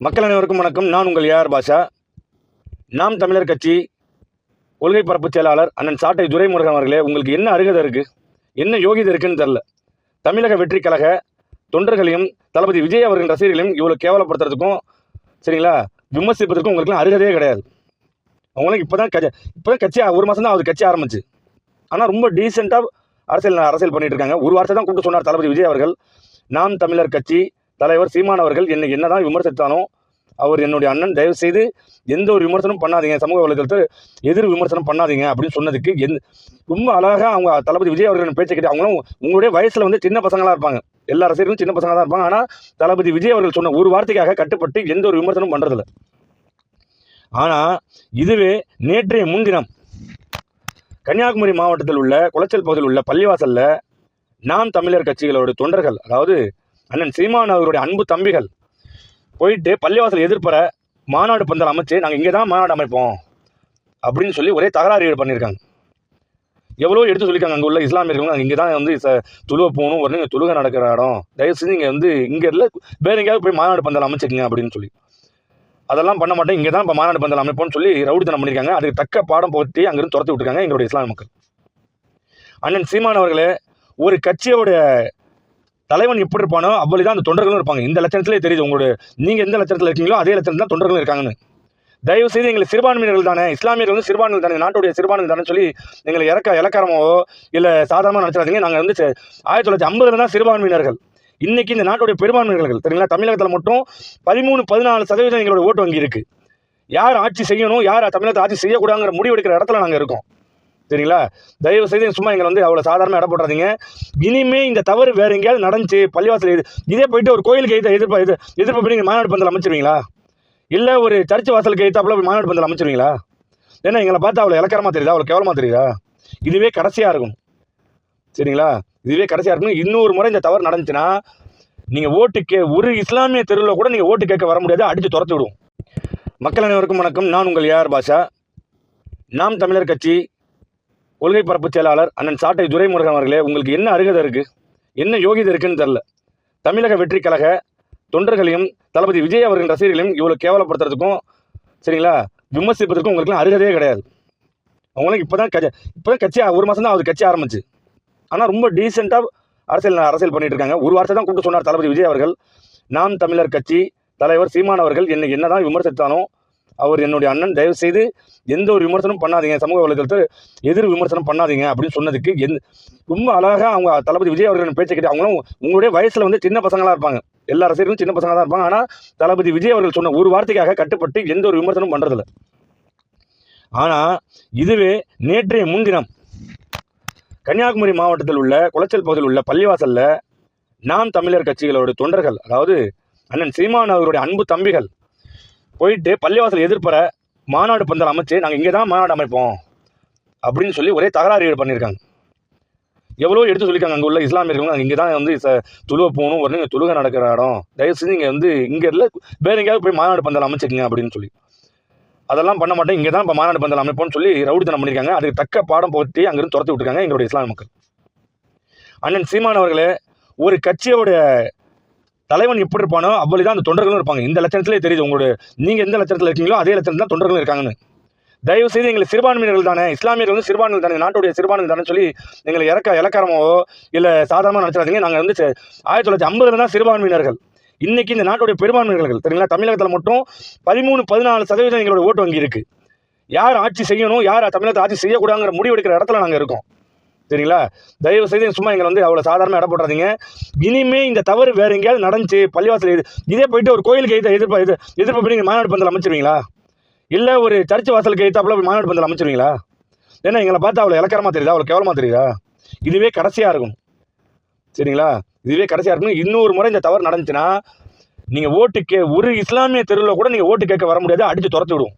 மக்கள் அனைவருக்கும் வணக்கம். நான் உங்கள் ஏஆர் பாஷா. நாம் தமிழர் கட்சி கொள்கை பரப்பு செயலாளர் அண்ணன் சாட்டை துரைமுருகன் அவர்களே உங்களுக்கு என்ன அருகதை இருக்குது என்ன யோகிதை இருக்குன்னு தெரில தமிழக வெற்றி கழக தொண்டர்களையும் தளபதி விஜய் அவர்களின் ரசிகர்களையும் இவ்வளோ கேவலப்படுத்துறதுக்கும் சரிங்களா விமர்சிப்பதற்கும் உங்களுக்குலாம் அருகதையே கிடையாது. அவங்களும் இப்போ தான் கட்சி இப்போ தான் கட்சி ஒரு மாதம் தான் அவர் கட்சி ஆரம்பிச்சு. ஆனால் ரொம்ப டீசெண்டாக அரசியல் அரசியல் பண்ணிட்டு இருக்காங்க. ஒரு வார்த்தை தான் கூப்பிட்டு சொன்னார் தளபதி விஜய் அவர்கள். நாம் தமிழர் கட்சி தலைவர் சீமான் அவர்கள் என்னை என்னதான் விமர்சித்தானோ அவர் என்னுடைய அண்ணன் தயவு செய்து எந்த ஒரு விமர்சனம் பண்ணாதீங்க. சமூக வலைதளத்தில் எதிர் விமர்சனம் பண்ணாதீங்க அப்படின்னு சொன்னதுக்கு எந் ரொம்ப அழகாக அவங்க தளபதி விஜய் அவர்கள் பேச்சை கேட்டு அவங்களும் உங்களுடைய வயசில் வந்து சின்ன பசங்களாக இருப்பாங்க. எல்லா ரசிகர்களும் சின்ன பசங்களாக தான் இருப்பாங்க. ஆனால் தளபதி விஜய் அவர்கள் சொன்ன ஒரு வார்த்தைக்காக கட்டுப்பட்டு எந்த ஒரு விமர்சனம் பண்ணுறதில்ல ஆனால் இதுவே நேற்றைய முன்தினம் கன்னியாகுமரி மாவட்டத்தில் உள்ள குளச்சல் பகுதியில் உள்ள பள்ளிவாசலில் நாம் தமிழர் கட்சிகளோட தொண்டர்கள் அதாவது அண்ணன் சீமான் அவருடைய அன்பு தம்பிகள் போயிட்டு பள்ளிவாசல் எதிர்ப்பற மாநாடு பந்தல் அமைச்சு நாங்கள் இங்கே தான் மாநாடு அமைப்போம் அப்படின்னு சொல்லி ஒரே தகராறு பண்ணியிருக்காங்க எவ்வளோ எடுத்து சொல்லியிருக்காங்க அங்கே உள்ள இஸ்லாமியர்கள் நாங்கள் இங்கே தான் வந்து ச துளுவ போகணும் உடனே இங்கே துளுக நடக்கிற இடம். தயவு செஞ்சு இங்கே வந்து இங்கே இல்லை வேறு எங்கேயாவது போய் மாநாடு பந்தல் அமைச்சிக்கங்க அப்படின்னு சொல்லி. அதெல்லாம் பண்ண மாட்டேன் இங்கே தான் இப்போ மாநாடு பந்தல் அமைப்போம்னு சொல்லி ரவுடித்தனம் பண்ணியிருக்காங்க அதுக்கு தக்க பாடம் போட்டி அங்கேருந்து துரத்தி விட்டுருக்காங்க எங்களுடைய இஸ்லாமிய மக்கள். அண்ணன் சீமான் அவர்களே ஒரு கட்சியோட தலைவன் எப்படி இருப்பானோ அவ்வளவு தான் அந்த தொண்டர்களும் இருப்பாங்க. இந்த லட்சணத்திலே தெரியுது உங்களுடைய நீங்கள் எந்த லட்சணத்தில் இருக்கீங்களோ அதே லட்சணத்தில் தான் தொண்டர்களும் இருக்காங்கன்னு. தயவு செய்து எங்களை சிறுபான்மையினர்கள் தானே இஸ்லாமியர்கள் வந்து சிறுபான்மைகள் தானே நாட்டுடைய சிறுபான்மைகள் தானே சொல்லி எங்களை இறக்க இலக்காரமோ இல்லை சாதாரணமாக நினச்சிடாதீங்க நாங்கள் வந்து ஆயிரத்தி தொள்ளாயிரத்தி ஐம்பதுல தான் சிறுபான்மையினர்கள். இன்னைக்கு இந்த நாட்டுடைய பெரும்பான்மையினர்கள் சரிங்களா தமிழகத்தில் மட்டும் பதிமூணு பதினாலு சதவீதம் எங்களோட ஓட்டு வங்கி இருக்கு. யார் ஆட்சி செய்யணும் யார் தமிழகத்தை ஆட்சி செய்யக்கூடாங்கிற முடிவு எடுக்கிற இடத்துல நாங்கள் இருக்கோம். சரிங்களா? தயவு செய்து சும்மா எங்களை வந்து அவ்வளோ சாதாரணமாக இட போட்டுறாதீங்க. இனிமே இந்த தவறு வேறு எங்கேயாவது நடந்துச்சு பள்ளிவாசல் இது இதே போயிட்டு ஒரு கோயிலுக்கு எதிர்த்து எதிர்ப்பு எது எதிர்ப்பு பண்ணி நீங்கள் மாநாடு பந்தல் அமைச்சிருவீங்களா? இல்லை ஒரு சர்ச் வாசலுக்கு எதிர்த்தாப்புல போய் மாநாடு பந்தல் அமைச்சிருவீங்களா? ஏன்னா எங்களை பார்த்து அவ்வளோ இலக்கரமாக தெரியுதா? அவ்வளோ கேவலமாக தெரியுதா? இதுவே கடைசியாக இருக்கும். சரிங்களா? இதுவே கடைசியாக இருக்கும். இன்னொரு முறை இந்த தவறு நடந்துச்சுன்னா நீங்கள் ஓட்டு கே ஒரு இஸ்லாமிய தெருவில் கூட நீங்கள் ஓட்டு கேட்க வர முடியாது. அடித்து துரத்து விடுவோம் மக்கள் அனைவருக்கும் வணக்கம். நான் உங்கள் ஏஆர் பாஷா. நாம் தமிழர் கட்சி கொள்கை பரப்பு செயலாளர் அண்ணன் சாட்டை துரைமுருகன் அவர்களே உங்களுக்கு என்ன அருகதை இருக்குது என்ன யோகிதை இருக்குன்னு தெரில தமிழக வெற்றி கழக தொண்டர்களையும் தளபதி விஜய் அவர்களின் ரசிகர்களையும் இவ்வளோ கேவலப்படுத்துறதுக்கும் சரிங்களா விமர்சிப்பதற்கும் உங்களுக்குலாம் அருகதையே கிடையாது. அவங்களும் இப்போ தான் கட்சி இப்போ தான் கட்சி ஒரு மாதம் தான் அவர் கட்சி ஆரம்பிச்சு. ஆனால் ரொம்ப டீசெண்டாக அரசியல் அரசியல் பண்ணிட்டு இருக்காங்க. ஒரு வார்த்தை தான் கூப்பிட்டு சொன்னார் தளபதி விஜய் அவர்கள். நாம் தமிழர் கட்சி தலைவர் சீமான் அவர்கள் என்னை என்னதான் விமர்சித்தாலும் அவர் என்னுடைய அண்ணன் தயவு செய்து எந்த ஒரு விமர்சனம் பண்ணாதீங்க. சமூக வலைதளத்தில் எதிர் விமர்சனம் பண்ணாதீங்க அப்படின்னு சொன்னதுக்கு எந் ரொம்ப அழகாக அவங்க தளபதி விஜய் அவர்களின் பேச்சை கேட்டு அவங்களும் உங்களுடைய வயசில் வந்து சின்ன பசங்களாக இருப்பாங்க. எல்லா ரசிகர்களும் சின்ன பசங்களாக தான் இருப்பாங்க. ஆனால் தளபதி விஜய் அவர்கள் சொன்ன ஒரு வார்த்தைக்காக கட்டுப்பட்டு எந்த ஒரு விமர்சனம் பண்ணுறதில்ல ஆனால் இதுவே நேற்றைய முன்தினம் கன்னியாகுமரி மாவட்டத்தில் உள்ள குளச்சல் பகுதியில் உள்ள பள்ளிவாசலில் நாம் தமிழர் கட்சிகளோட தொண்டர்கள் அதாவது அண்ணன் சீமான் அவருடைய அன்பு தம்பிகள் போயிட்டு பள்ளிவாசல் எதிர்ப்பற மாநாடு பந்தல் அமைச்சு நாங்கள் இங்கே தான் மாநாடு அமைப்போம். அப்படின்னு சொல்லி ஒரே தகராறு பண்ணியிருக்காங்க எவ்வளோ எடுத்து சொல்லியிருக்காங்க அங்கே உள்ள இஸ்லாமியர்கள் நாங்கள் இங்கே தான் வந்து ச போகணும் உடனே இங்கே துளுக நடக்கிற இடம். தயவு செஞ்சு இங்கே வந்து இங்கே இல்லை வேறு எங்கேயாவது போய் மாநாடு பந்தல் அமைச்சிக்கங்க அப்படின்னு சொல்லி. அதெல்லாம் பண்ண மாட்டேன் இங்கே தான் இப்போ மாநாடு பந்தல் அமைப்போம்னு சொல்லி ரவுடித்தனம் பண்ணியிருக்காங்க அதுக்கு தக்க பாடம் போட்டி அங்கிருந்து துரத்தி விட்டுருக்காங்க எங்களுடைய இஸ்லாமிய மக்கள். அண்ணன் சீமான் அவர்களே ஒரு கட்சியோட தலைவன் எப்படி இருப்பானோ அவ்வளவு தான் அந்த தொண்டர்களும் இருப்பாங்க. இந்த லட்சணத்திலே தெரியுது உங்களுடைய நீங்கள் எந்த லட்சணத்தில் இருக்கீங்களோ அதே லட்சணத்தில் தான் தொண்டர்களும் இருக்காங்கன்னு. தயவு செய்து எங்களை சிறுபான்மையினர்கள் தானே இஸ்லாமியர்கள் வந்து சிறுபான்மைகள் தானே நாட்டுடைய சிறுபான்மைகள் தானே சொல்லி எங்களை இறக்க இலக்காரமோ இல்லை சாதாரணமாக நினச்சிடாதீங்க நாங்கள் வந்து ஆயிரத்தி தொள்ளாயிரத்தி ஐம்பதுல தான் சிறுபான்மையினர்கள். இன்னைக்கு இந்த நாட்டுடைய பெரும்பான்மையினர்கள் சரிங்களா தமிழகத்தில் மட்டும் பதிமூணு பதினாலு சதவீதம் எங்களோட ஓட்டு வங்கி இருக்கு. யார் ஆட்சி செய்யணும் யார் தமிழகத்தை ஆட்சி செய்யக்கூடாங்கிற முடிவு எடுக்கிற இடத்துல நாங்கள் இருக்கோம். சரிங்களா? தயவு செய்து சும்மா எங்களை வந்து அவ்வளோ சாதாரணமாக இட போட்டுறாதீங்க. இனிமே இந்த தவறு வேறு எங்கேயாவது நடந்துச்சு பள்ளிவாசல் இது இதே போயிட்டு ஒரு கோயிலுக்கு எதிர்த்து எதிர்ப்பு எது எதிர்ப்பு பண்ணி நீங்கள் மாநாடு பந்தல் அமைச்சிருவீங்களா? இல்லை ஒரு சர்ச் வாசலுக்கு எதிர்த்தாப்புல போய் மாநாடு பந்தல் அமைச்சிருவீங்களா? ஏன்னா எங்களை பார்த்து அவ்வளோ இலக்கரமாக தெரியுதா? அவ்வளோ கேவலமாக தெரியுதா? இதுவே கடைசியாக இருக்கும். சரிங்களா? இதுவே கடைசியாக இருக்கும் இன்னொரு முறை இந்த தவறு நடந்துச்சுன்னா நீங்கள் ஓட்டு கே ஒரு இஸ்லாமிய தெருவில் கூட நீங்கள் ஓட்டு கேட்க வர முடியாது அடித்து துரத்தி விடுவோம்.